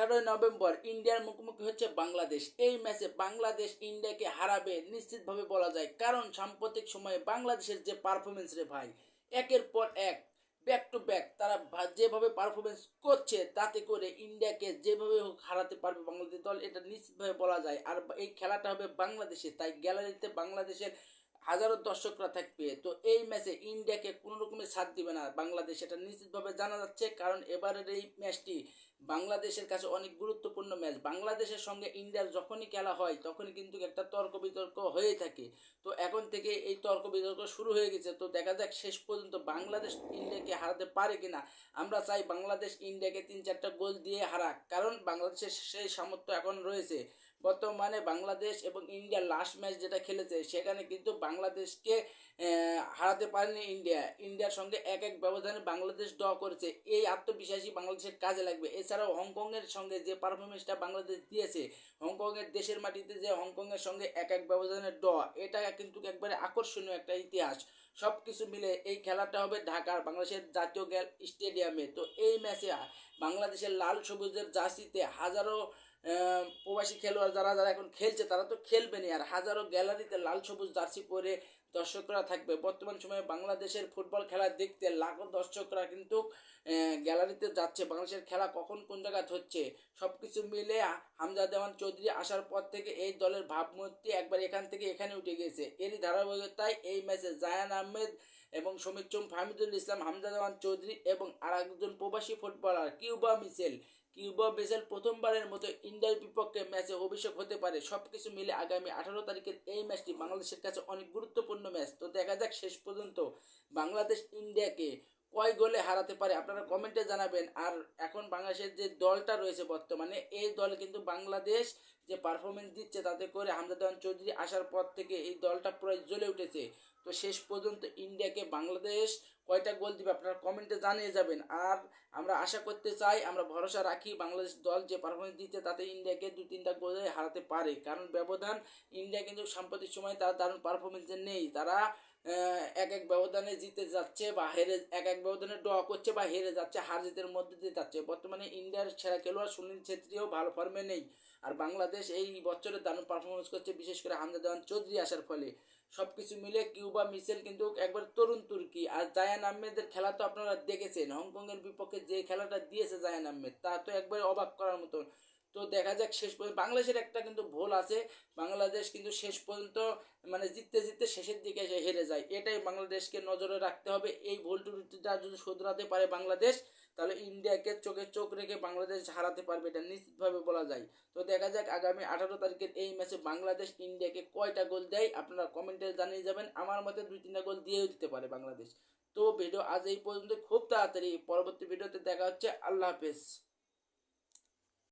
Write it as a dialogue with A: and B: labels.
A: আঠারোই নভেম্বর ইন্ডিয়ার মুখোমুখি হচ্ছে বাংলাদেশ। এই ম্যাচে বাংলাদেশ ইন্ডিয়াকে হারাবে নিশ্চিতভাবে বলা যায়, কারণ সাম্প্রতিক সময়ে বাংলাদেশের যে পারফরমেন্স রে ভাই, একের পর এক ব্যাক টু ব্যাক তারা যেভাবে পারফরমেন্স করছে, তাতে করে ইন্ডিয়াকে যেভাবে হোক হারাতে পারবে বাংলাদেশ দল, এটা নিশ্চিতভাবে বলা যায়। আর এই খেলাটা হবে বাংলাদেশে তাই গ্যালারিতে বাংলাদেশের হাজারো দর্শকরা থাকবে। তো এই ম্যাচে ইন্ডিয়াকে কোনো রকমের সাথ দিবে না। বাংলাদেশ এটা নিশ্চিতভাবে জানা যাচ্ছে, কারণ এবারের এই ম্যাচটি বাংলাদেশের কাছে অনেক গুরুত্বপূর্ণ ম্যাচ। বাংলাদেশের সঙ্গে ইন্ডিয়ার যখনই খেলা হয়, তখনই কিন্তু একটা তর্ক বিতর্ক হয়ে থাকে। তো এখন থেকে এই তর্ক বিতর্ক শুরু হয়ে গেছে। তো দেখা যাক শেষ পর্যন্ত বাংলাদেশ ইন্ডিয়াকে হারাতে পারে কিনা। আমরা চাই বাংলাদেশ ইন্ডিয়াকে তিন চারটা গোল দিয়ে হারাক, কারণ বাংলাদেশের সেই সামর্থ্য এখন রয়েছে। বর্তমানে বাংলাদেশ এবং ইন্ডিয়া লাস্ট ম্যাচ যেটা খেলেছে, সেখানে কিন্তু বাংলাদেশকে হারাতে পারেনি ইন্ডিয়া। ইন্ডিয়ার সঙ্গে এক এক ব্যবধানে বাংলাদেশ ড্র করেছে। এই আত্মবিশ্বাসী বাংলাদেশের কাজে লাগবে। এছাড়াও হংকংয়ের সঙ্গে যে পারফরমেন্সটা বাংলাদেশ দিয়েছে, হংকংয়ের দেশের মাটিতে যে হংকংয়ের সঙ্গে এক এক ব্যবধানে ড এটা কিন্তু একবারে আকর্ষণীয় একটা ইতিহাস। সব কিছু মিলে এই খেলাটা হবে ঢাকার বাংলাদেশের জাতীয় স্টেডিয়ামে। তো এই ম্যাচে বাংলাদেশের লাল সবুজের জার্সিতে হাজারো প্রবাসী খেলোয়াড় যারা যারা এখন খেলছে, তারা তো খেলবে খেলবেনই আর হাজারো গ্যালারিতে লাল সবুজ জার্সি পরে দর্শকরা থাকবে। বর্তমান সময়ে বাংলাদেশের ফুটবল খেলা দেখতে লাখো দর্শকরা কিন্তু গ্যালারিতে যাচ্ছে। বাংলাদেশের খেলা কখন, কোন জায়গায় হচ্ছে সব কিছু মিলে হামজা দেওয়ান চৌধুরী আসার পর থেকে এই দলের ভাবমূর্তি একবার এখান থেকে এখানে উঠে গেছে এরই ধারাবাহিকতায় এই ম্যাচে জায়ান আহমেদ এবং সমীর চুম ফাহমিদুল ইসলাম, হামজা দেওয়ান চৌধুরী এবং আর একজন প্রবাসী ফুটবলার কিউবা মিসেল কিউবা বেসেল প্রথমবারের মতো ইন্ডিয়ার বিপক্ষে ম্যাচে অভিষেক হতে পারে। সব কিছু মিলে আগামী আঠারো তারিখের এই ম্যাচটি বাংলাদেশের কাছে অনেক গুরুত্বপূর্ণ ম্যাচ। তো দেখা যাক শেষ পর্যন্ত বাংলাদেশ ইন্ডিয়াকে কয় গোলে হারাতে পারে আপনারা কমেন্টে জানাবেন। আর এখন বাংলাদেশের যে দলটা রয়েছে বর্তমানে, এই দল কিন্তু বাংলাদেশ যে পারফরমেন্স দিচ্ছে তাতে করে হামজা চৌধুরী আসার পর থেকে এই দলটা পুরো জ্বলে উঠেছে। তো শেষ পর্যন্ত ইন্ডিয়াকে বাংলাদেশ কয়টা গোল দিবে আপনারা কমেন্টে জানিয়ে যাবেন। আর আমরা আশা করতে চাই, আমরা ভরসা রাখি বাংলাদেশ দল যে পারফরমেন্স দিচ্ছে তাতে ইন্ডিয়াকে দু তিনটা গোলে হারাতে পারে। কারণ ব্যবধান, ইন্ডিয়া কিন্তু সাম্প্রতিক সময় তার দারুণ পারফরমেন্সে নেই। তারা এক এক ব্যবধানে জিতে যাচ্ছে বা হেরে, এক এক ব্যবধানে ড্র করছে বা হেরে যাচ্ছে, হার জিতের মধ্যে দিয়ে যাচ্ছে। বর্তমানে ইন্ডিয়ার সেরা খেলোয়াড় সুনীল ছেত্রীও ভালো ফর্মে নেই। আর বাংলাদেশ এই বছরে দারুণ পারফরমেন্স করছে, বিশেষ করে হামজা দেওয়ান চৌধুরী আসার ফলে। সব কিছু মিলে কিউবা মিসেল কিন্তু একবার তরুণ তুর্কি আর জায়ান আহমেদের খেলা তো আপনারা দেখেছেন। হংকংয়ের বিপক্ষে যে খেলাটা দিয়েছে জায়ান আহমেদ, তা তো একবার অবাক করার মতন। তো দেখা যাক শেষ পর্যন্ত, বাংলাদেশের একটা কিন্তু ভুল আছে, বাংলাদেশ কিন্তু শেষ পর্যন্ত মানে জিততে জিততে শেষের দিকে এসে হেরে যায়। এটাই বাংলাদেশকে নজরে রাখতে হবে। এই ভুল ত্রুটিটা যদি শুধরাতে পারে বাংলাদেশ, তাহলে ইন্ডিয়াকে চোখে চোখ রেখে বাংলাদেশ হারাতে পারবে, এটা নিশ্চিতভাবে বলা যায়। তো দেখা যাক আগামী আঠারো তারিখের এই ম্যাচে বাংলাদেশ ইন্ডিয়াকে কয়টা গোল দেয়, আপনারা কমেন্টে জানিয়ে যাবেন। আমার মতে দুই তিনটা গোল দিয়েও দিতে পারে বাংলাদেশ। তো ভিডিও আজ এই পর্যন্ত খুব তাড়াতাড়ি পরবর্তী ভিডিওতে দেখা হচ্ছে। আল্লাহ হাফেজ।